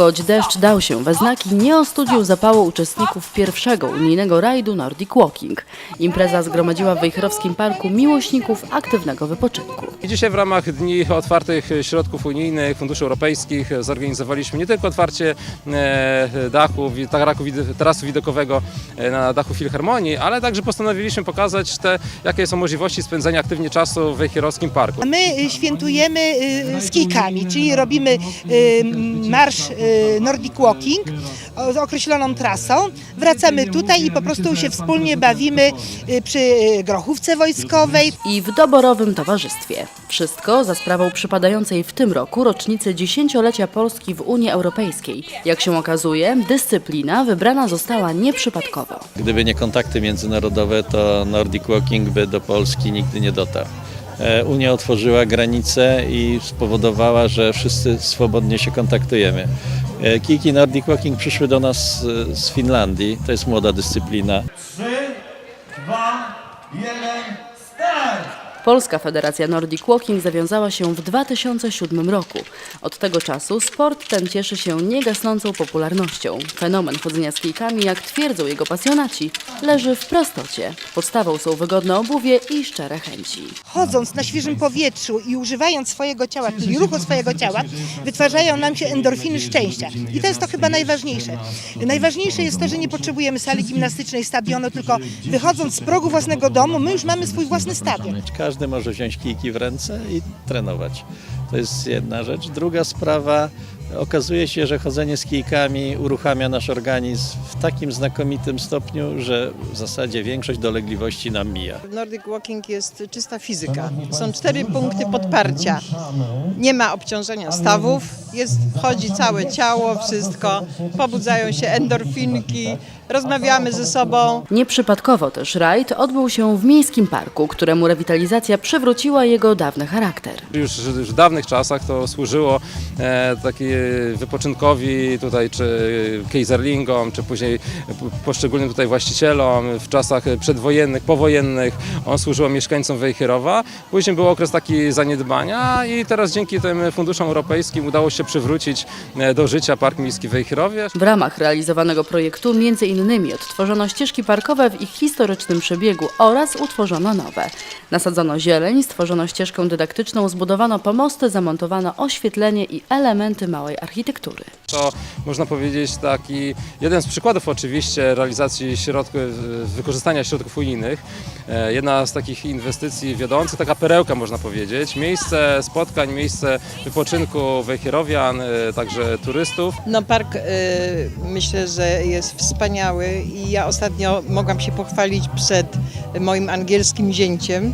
Choć deszcz dał się we znaki, nie ostudził zapału uczestników pierwszego unijnego rajdu Nordic Walking. Impreza zgromadziła w Wejherowskim Parku miłośników aktywnego wypoczynku. Dzisiaj w ramach Dni Otwartych Środków Unijnych, Funduszy Europejskich zorganizowaliśmy nie tylko otwarcie e, dachu, taraku tarasu widokowego e, na dachu Filharmonii, ale także postanowiliśmy pokazać te, jakie są możliwości spędzenia aktywnie czasu w Wejherowskim Parku. A My świętujemy y, z kijkami, czyli robimy y, marsz y, Nordic Walking o- z określoną trasą. Wracamy tutaj i po prostu się wspólnie bawimy y, przy y, grochówce wojskowej. I w doborowym towarzystwie. Wszystko za sprawą przypadającej w tym roku rocznicy dziesięciolecia Polski w Unii Europejskiej. Jak się okazuje, dyscyplina wybrana została nieprzypadkowo. Gdyby nie kontakty międzynarodowe, to Nordic Walking by do Polski nigdy nie dotarł. E, Unia otworzyła granice i spowodowała, że wszyscy swobodnie się kontaktujemy. E, Kijki Nordic Walking przyszły do nas e, z Finlandii. To jest młoda dyscyplina. Polska Federacja Nordic Walking zawiązała się w 2007 roku. Od tego czasu sport ten cieszy się niegasnącą popularnością. Fenomen chodzenia z kijkami, jak twierdzą jego pasjonaci, leży w prostocie. Podstawą są wygodne obuwie i szczere chęci. Chodząc na świeżym powietrzu i używając swojego ciała, czyli ruchu swojego ciała, wytwarzają nam się endorfiny szczęścia. I to jest to chyba najważniejsze. Najważniejsze jest to, że nie potrzebujemy sali gimnastycznej, stadionu, tylko wychodząc z progu własnego domu, my już mamy swój własny stadion. Każdy może wziąć kijki w ręce i trenować. To jest jedna rzecz. Druga sprawa, okazuje się, że chodzenie z kijkami uruchamia nasz organizm w takim znakomitym stopniu, że w zasadzie większość dolegliwości nam mija. Nordic Walking jest czysta fizyka. Są cztery punkty podparcia. Nie ma obciążenia stawów, jest, chodzi całe ciało, wszystko. Pobudzają się endorfinki, rozmawiamy ze sobą. Nieprzypadkowo też rajd odbył się w miejskim parku, któremu rewitalizacja przywróciła jego dawny charakter. Już, w dawnych czasach to służyło e, taki wypoczynkowi tutaj, czy kejzerlingom, czy później poszczególnym tutaj właścicielom w czasach przedwojennych, powojennych. On służyło mieszkańcom Wejherowa. Później był okres taki zaniedbania i teraz dzięki tym funduszom europejskim udało się przywrócić e, do życia Park Miejski w Wejherowie. W ramach realizowanego projektu między innymi odtworzono ścieżki parkowe w ich historycznym przebiegu oraz utworzono nowe. Nasadzono zieleń, stworzono ścieżkę dydaktyczną, zbudowano pomosty, zamontowano oświetlenie i elementy małej architektury. To można powiedzieć taki jeden z przykładów oczywiście realizacji środków, wykorzystania środków unijnych. E, Jedna z takich inwestycji wiodących, taka perełka można powiedzieć. Miejsce spotkań, miejsce wypoczynku wejherowian, e, także turystów. No park y, myślę, że jest wspaniały i ja ostatnio mogłam się pochwalić przed moim angielskim zięciem.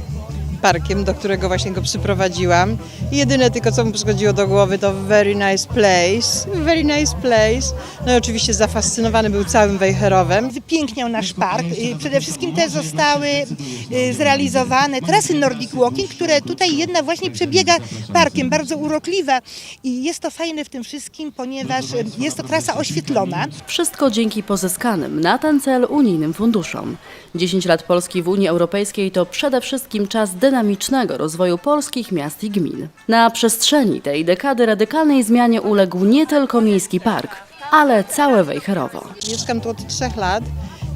Parkiem, do którego właśnie go przyprowadziłam. I jedyne tylko, co mu przychodziło do głowy, to very nice place, very nice place. No i oczywiście zafascynowany był całym Wejherowem. Wypiękniał nasz park. Przede wszystkim też zostały y, zrealizowane trasy Nordic Walking, które tutaj jedna właśnie przebiega parkiem, bardzo urokliwa. I jest to fajne w tym wszystkim, ponieważ jest to trasa oświetlona. Wszystko dzięki pozyskanym na ten cel unijnym funduszom. 10 lat Polski w Unii Europejskiej to przede wszystkim czas dynamicznego rozwoju polskich miast i gmin. Na przestrzeni tej dekady radykalnej zmianie uległ nie tylko miejski park, ale całe Wejherowo. Mieszkam tu od trzech lat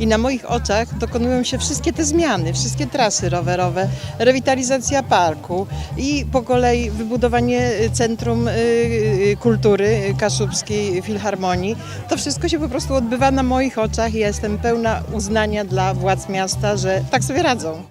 i na moich oczach dokonują się wszystkie te zmiany, wszystkie trasy rowerowe, rewitalizacja parku i po kolei wybudowanie Centrum y, y, Kultury Kaszubskiej Filharmonii. To wszystko się po prostu odbywa na moich oczach i jestem pełna uznania dla władz miasta, że tak sobie radzą.